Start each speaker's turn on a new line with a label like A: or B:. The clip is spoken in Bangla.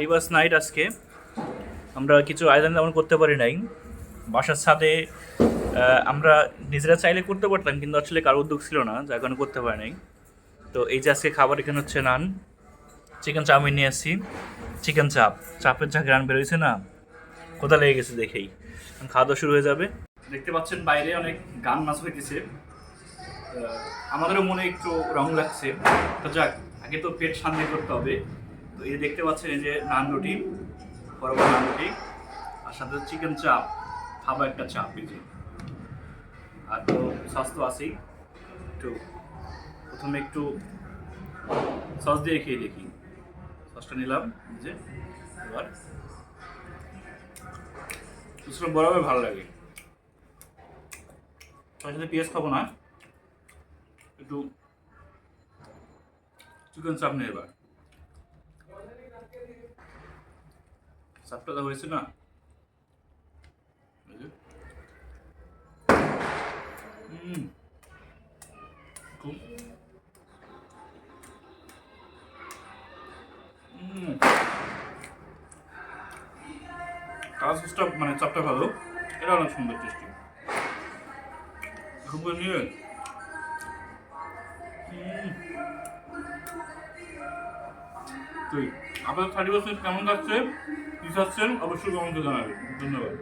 A: রিভার্স নাইট আজকে। আমরা কিছু আয়োজন তেমন করতে পারি নাই। বাসার আহ, আমরা নিজেরা চাইলে করতে পারতাম কিন্তু আসলে কারও উদ্যোগ ছিল না যার কারণে করতে পারি নাই। তো এই যে আজকে খাবার এখানে হচ্ছে নান চিকেন চাউমিন নিয়ে আসছি। চিকেন চাপ। চাপের যা গ্রান বেরোয়েছে না। কোথা লেগে গেছে দেখেই। খাওয়া দাওয়া শুরু হয়ে যাবে। দেখতে পাচ্ছেন বাইরে অনেক গান নাচ আহ, আমাদেরও মনে একটু রং লাগছে। তো যাক আগে তো পেট শান্তি করতে হবে। তো এই দেখতে পাচ্ছেন এই যে নান রুটি বড় বড় নান রুটি আর সাথে চিকেন চাপ খাবার একটা চাপ এই যে। আর তো স্বাস্থ্য আছেই, একটু প্রথমে একটু সস দিয়ে খেয়ে দেখি। সসটা নিলাম যে, এবার। সসটা বরাবর ভালো লাগে। তার সাথে পেঁয়াজ খাব না। একটু চিকেন চাপ নেই এবার। চাপটা তো হয়েছে না। খুব। উম। মানে চাপটা ভালো। এটা অনেক সুন্দর টেস্টি খুব নিয়ে তুই। আপনার থার্টি পার্সেন্ট কেমন লাগছে কী চাচ্ছেন অবশ্যই কমেন্টে জানাবেন। ধন্যবাদ।